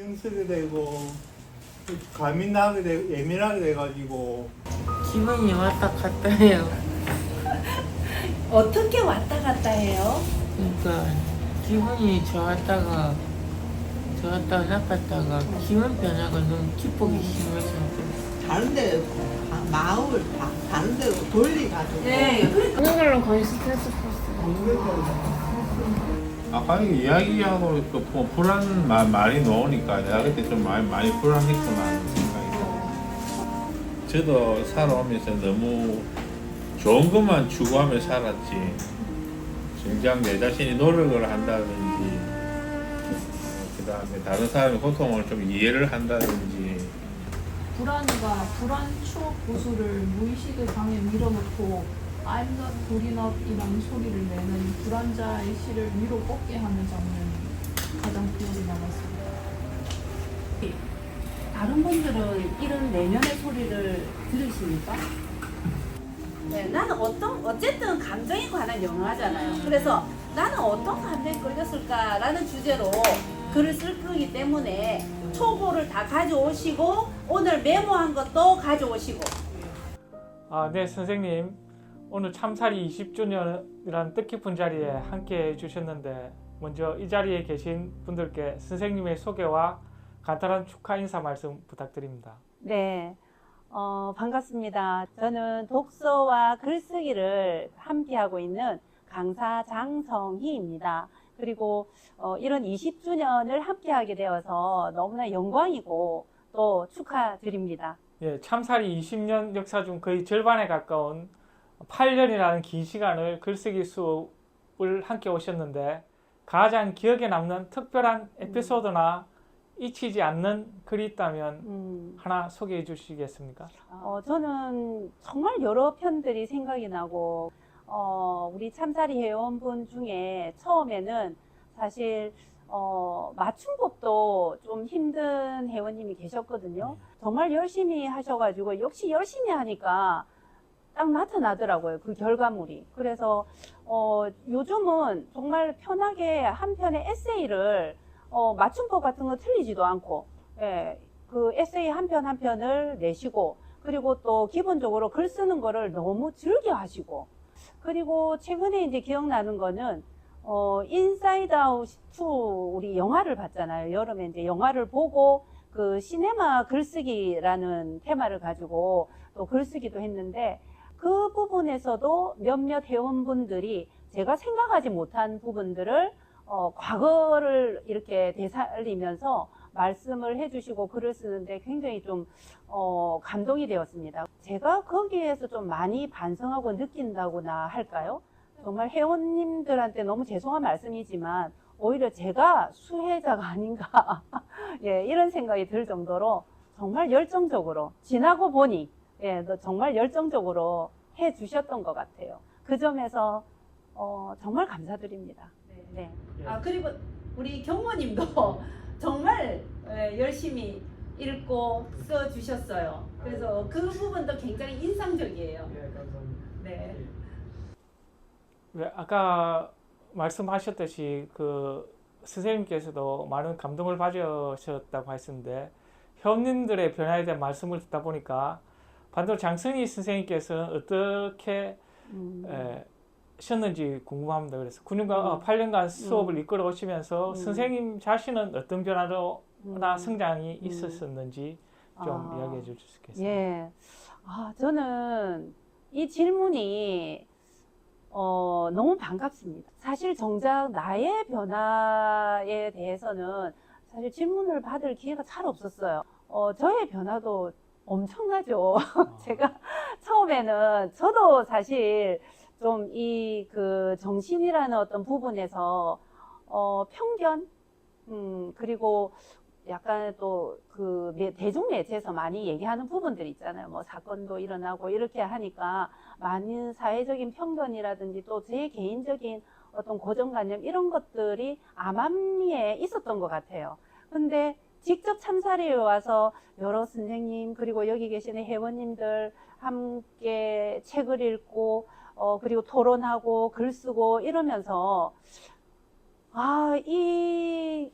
신경 쓰게 되고 감이 나게 되고 예민하게 돼가지고 기분이 왔다 갔다 해요. 어떻게 왔다 갔다 해요? 그러니까 기분이 좋았다가 좋았다가 나빴다가 기분 변화가 너무 기복이 심해서 다른데 아, 마음을 다, 다른데 돌리가지고 네, 그러니까 걸로 거의 스트레스 풀었어요. 아까 이야기하고 또뭐 불안 마- 많이 넣으니까 내가 그때 좀 많이 많이 불안했구나 하는 생각이 들어요. 저도 살아오면서 너무 좋은 것만 추구하며 살았지. 정작 내 자신이 노력을 한다든지, 그 다음에 다른 사람의 고통을 좀 이해를 한다든지, 불안과 불안 추억 고수를 무의식의 방에 밀어넣고 I'm not good enough 이라는 소리를 내는 불안자의 시를 위로 뻗게 하는 장면이 가장 기억에 남았습니다. 다른 분들은 이런 내면의 소리를 들으십니까? 네, 나는 어떤 어쨌든 감정에 관한 영화잖아요. 그래서 나는 어떤 감정에 끌렸을까라는 주제로 글을 쓸 거기 때문에 초고를 다 가져오시고 오늘 메모한 것도 가져오시고 아, 네, 선생님. 오늘 참살이 20주년이라는 뜻깊은 자리에 함께 해주셨는데, 먼저 이 자리에 계신 분들께 선생님의 소개와 간단한 축하 인사 말씀 부탁드립니다. 네, 어, 반갑습니다. 저는 독서와 글쓰기를 함께하고 있는 강사 장성희입니다. 그리고 어, 이런 20주년을 함께하게 되어서 너무나 영광이고 또 축하드립니다. 예, 참살이 20년 역사 중 거의 절반에 가까운 8년이라는 긴 시간을 글쓰기 수업을 함께 오셨는데, 가장 기억에 남는 특별한 에피소드나 잊히지 않는 글이 있다면 음, 하나 소개해 주시겠습니까? 어, 저는 정말 여러 편들이 생각이 나고, 어, 우리 참사리 회원분 중에 처음에는 사실, 어, 맞춤법도 좀 힘든 회원님이 계셨거든요. 정말 열심히 하셔가지고, 역시 열심히 하니까 딱 나타나더라고요. 그 결과물이. 그래서, 어, 요즘은 정말 편하게 한 편의 에세이를, 어, 맞춤법 같은 거 틀리지도 않고, 예, 그 에세이 한 편 한 편을 내시고 그리고 또 기본적으로 글 쓰는 거를 너무 즐겨 하시고 그리고 최근에 이제 기억나는 거는 어 인사이드 아웃 2 우리 영화를 봤잖아요. 여름에 이제 영화를 보고 그 시네마 글쓰기라는 테마를 가지고 또 글쓰기도 했는데 그 부분에서도 몇몇 회원분들이 제가 생각하지 못한 부분들을 어 과거를 이렇게 되살리면서 말씀을 해주시고 글을 쓰는데 굉장히 좀, 어, 감동이 되었습니다. 제가 거기에서 좀 많이 반성하고 느낀다고나 할까요? 정말 회원님들한테 너무 죄송한 말씀이지만, 오히려 제가 수혜자가 아닌가. 예, 이런 생각이 들 정도로 정말 열정적으로, 지나고 보니, 예, 너 정말 열정적으로 해 주셨던 것 같아요. 그 점에서, 어, 정말 감사드립니다. 네. 아, 그리고 우리 경모님도 정말 예, 열심히 읽고 써 주셨어요. 그래서 그 부분도 굉장히 인상적이에요. 네. 네, 아까 말씀하셨듯이 그 선생님께서도 많은 감동을 받으셨다고 하셨는데 회원님들의 변화에 대한 말씀을 듣다 보니까 반대로 장승희 선생님께서는 어떻게 음, 에, 셨는지 궁금합니다. 그래서 9년간, 음. 어, 8년간 수업을 음. 이끌어 오시면서 음. 선생님 자신은 어떤 변화나 음. 성장이 음. 있었었는지 좀 아. 이야기해 줄수 있겠어요? 예. 아, 저는 이 질문이 어, 너무 반갑습니다. 사실 정작 나의 변화에 대해서는 사실 질문을 받을 기회가 잘 없었어요. 어, 저의 변화도 엄청나죠. 제가 처음에는 저도 사실 좀 이 그 정신이라는 어떤 부분에서 어, 편견, 음, 그리고 약간 또 그 대중 매체에서 많이 얘기하는 부분들 있잖아요. 뭐 사건도 일어나고 이렇게 하니까 많은 사회적인 편견이라든지 또 제 개인적인 어떤 고정관념 이런 것들이 암암리에 있었던 것 같아요. 근데 직접 참사리에 와서 여러 선생님 그리고 여기 계시는 회원님들 함께 책을 읽고 어 그리고 토론하고 글 쓰고 이러면서 아 이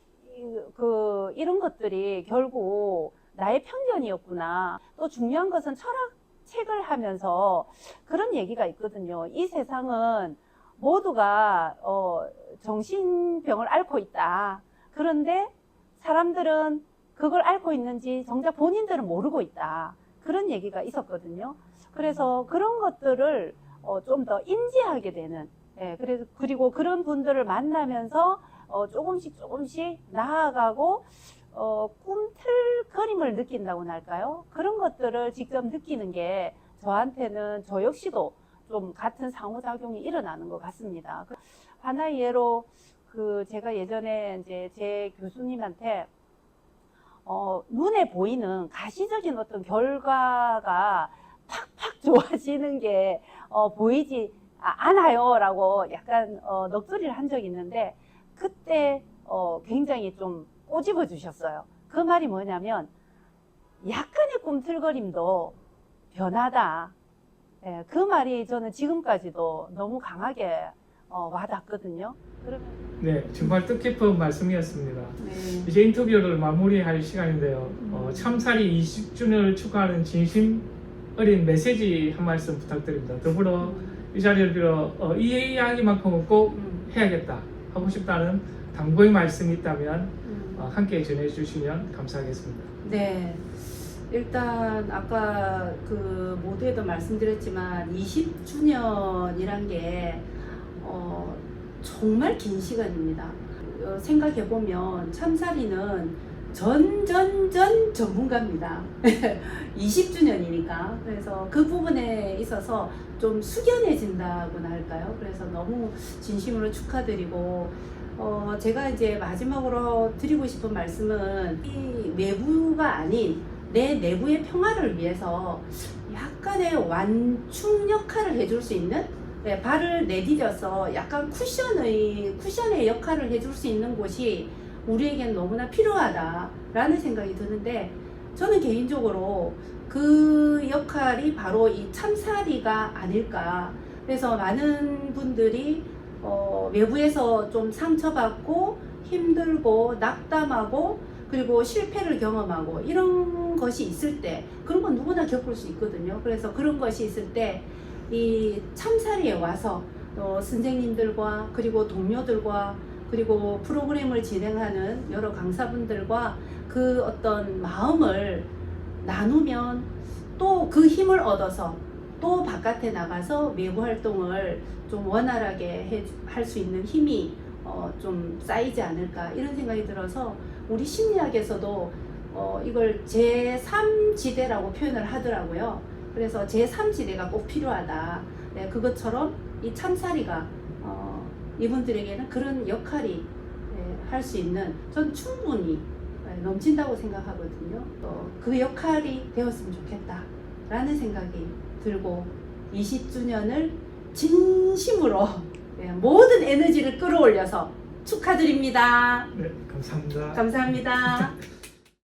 그 이런 것들이 결국 나의 편견이었구나. 또 중요한 것은 철학 책을 하면서 그런 얘기가 있거든요. 이 세상은 모두가 어, 정신병을 앓고 있다. 그런데 사람들은 그걸 앓고 있는지 정작 본인들은 모르고 있다. 그런 얘기가 있었거든요. 그래서 그런 것들을 어, 좀 더 인지하게 되는, 예, 그래서, 그리고 그런 분들을 만나면서 어, 조금씩 조금씩 나아가고, 어, 꿈틀거림을 느낀다고나 할까요? 그런 것들을 직접 느끼는 게 저한테는 저 역시도 좀 같은 상호작용이 일어나는 것 같습니다. 그 하나의 예로 그 제가 예전에 이제 제 교수님한테 어, 눈에 보이는 가시적인 어떤 결과가 팍팍 좋아지는 게 어, 보이지 아- 않아요라고 약간 어, 넋두리를 한 적이 있는데 그때 어, 굉장히 좀 꼬집어 주셨어요. 그 말이 뭐냐면 약간의 꿈틀거림도 변하다. 예, 그 말이 저는 지금까지도 너무 강하게 어, 와닿거든요. 그러면 네, 정말 뜻깊은 말씀이었습니다. 네. 이제 인터뷰를 마무리할 시간인데요. 어, 참살이 20주년을 축하하는 진심 어린 메시지 한 말씀 부탁드립니다. 더불어 이 자리를 빌어 어, 이 이야기만큼은 꼭 음, 해야겠다 하고 싶다는 당부의 말씀이 있다면 음. 어, 함께 전해주시면 감사하겠습니다. 네. 일단 아까 그 모두에도 말씀드렸지만 20주년이란 게 어, 정말 긴 시간입니다. 어, 생각해 보면 참사리는 전전 전 전문가입니다. 20주년이니까 그래서 그 부분에 있어서 좀 숙연해진다고나 할까요? 그래서 너무 진심으로 축하드리고 어, 제가 이제 마지막으로 드리고 싶은 말씀은 이 외부가 아닌 내 내부의 평화를 위해서 약간의 완충 역할을 해줄 수 있는 네, 발을 내디뎌서 약간 쿠션의 쿠션의 역할을 해줄 수 있는 곳이 우리에겐 너무나 필요하다라는 생각이 드는데 저는 개인적으로 그 역할이 바로 이 참사리가 아닐까. 그래서 많은 분들이 어, 외부에서 좀 상처받고 힘들고 낙담하고 그리고 실패를 경험하고 이런 것이 있을 때 그런 건 누구나 겪을 수 있거든요. 그래서 그런 것이 있을 때 이 참사리에 와서 어, 선생님들과 그리고 동료들과 그리고 프로그램을 진행하는 여러 강사분들과 그 어떤 마음을 나누면 또 그 힘을 얻어서 또 바깥에 나가서 외부 활동을 좀 원활하게 할 수 있는 힘이 어, 좀 쌓이지 않을까 이런 생각이 들어서 우리 심리학에서도 어, 이걸 제3지대라고 표현을 하더라고요. 그래서 제3지대가 꼭 필요하다. 네, 그것처럼 이 참사리가 어, 이분들에게는 그런 역할이 할수 있는 전 충분히 네, 넘친다고 생각하거든요. 어, 그 역할이 되었으면 좋겠다라는 생각이 들고 20주년을 진심으로 네, 모든 에너지를 끌어올려서 축하드립니다. 네, 감사합니다. 감사합니다.